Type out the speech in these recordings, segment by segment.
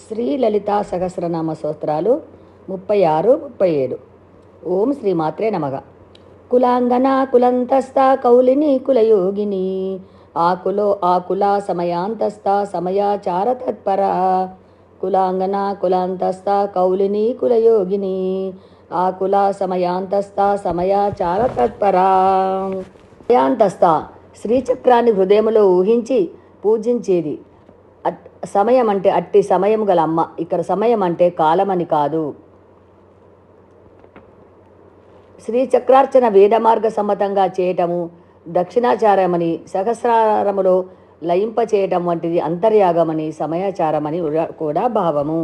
శ్రీ లలితా సహస్రనామ స్తోత్రాలు ముప్పై ఆరు ముప్పై ఏడు. ఓం శ్రీ మాత్రే నమగ కులాంగన కులంతస్థ కౌలిని కులయోగిని. ఆకులో ఆకుల సమయాంతస్థ సమయాచార తత్పర. కులాంగన కులాంతస్థ కౌలిని కులయోగిని. ఆకుల సమయాంతస్థ సమయాచార తత్పర. సమయాంతస్థ శ్రీచక్రాన్ని హృదయములో ఊహించి పూజించేది సమయం అంటే అట్టి సమయం గల అమ్మ. ఇక్కడ సమయం అంటే కాలమని కాదు. శ్రీ చక్రార్చన వేదమార్గ సమ్మతంగా చేయటము దక్షిణాచారమని సహస్రారములో లయింప చేయటం వంటిది అంతర్యాగమని సమయాచారమని కూడా భావము.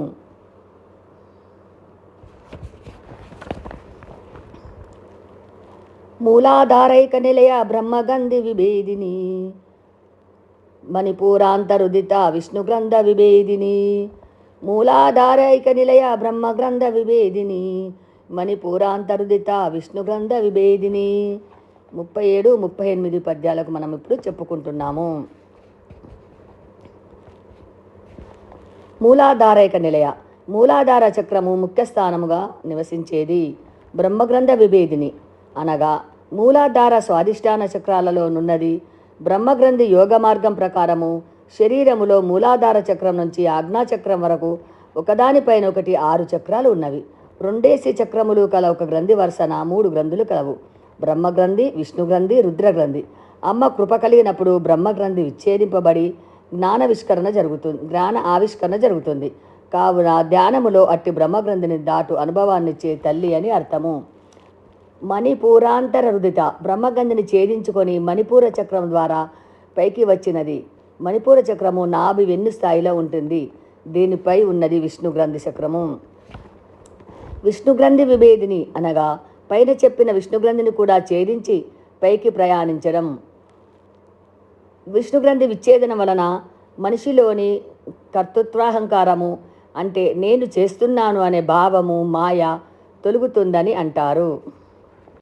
మూలాధారైక నిలయ బ్రహ్మగంధి విభేదిని మణిపూరాంతరుదిత విష్ణుగ్రంథ విభేదిని మూలాధారైక నిలయ బ్రహ్మగ్రంథ విభేదిని మణిపూరాంతరుదిత విష్ణుగ్రంథ విభేదిని ముప్పై ఏడు ముప్పై ఎనిమిది పద్యాలకు మనం ఇప్పుడు చెప్పుకుంటున్నాము. మూలాధారైక నిలయ మూలాధార చక్రము ముఖ్య స్థానముగా నివసించేది బ్రహ్మగ్రంథ విభేదిని. అనగా మూలాధార స్వాధిష్టాన చక్రాలలో నున్నది బ్రహ్మగ్రంథి యోగ మార్గం ప్రకారము శరీరములో మూలాధార చక్రం నుంచి ఆజ్ఞాచక్రం వరకు ఒకదానిపైన ఒకటి ఆరు చక్రాలు ఉన్నవి. రెండేసి చక్రములు కల ఒక గ్రంథి వరుసన మూడు గ్రంథులు కలవు. బ్రహ్మగ్రంథి విష్ణుగ్రంథి రుద్రగ్రంథి. అమ్మ కృప కలిగినప్పుడు బ్రహ్మగ్రంథి విచ్ఛేదింపబడి జ్ఞానవిష్కరణ జరుగుతుంది జ్ఞాన ఆవిష్కరణ జరుగుతుంది. కావున ధ్యానములో అట్టి బ్రహ్మగ్రంథిని దాటు అనుభవాన్నిచ్చే తల్లి అని అర్థము. మణిపూరాంతర రుదిత బ్రహ్మగంధిని ఛేదించుకొని మణిపూర చక్రం ద్వారా పైకి వచ్చినది. మణిపూర చక్రము నాభి వెన్ను స్థాయిలో ఉంటుంది. దీనిపై ఉన్నది విష్ణు గ్రంథి చక్రము. విష్ణు గ్రంథి విభేదిని అనగా పైన చెప్పిన విష్ణు గ్రంథిని కూడా ఛేదించి పైకి ప్రయాణించడం. విష్ణు గ్రంథి విచ్ఛేదన వలన మనిషిలోని కర్తృత్వాహంకారము అంటే నేను చేస్తున్నాను అనే భావము మాయ తొలుగుతుందని అంటారు.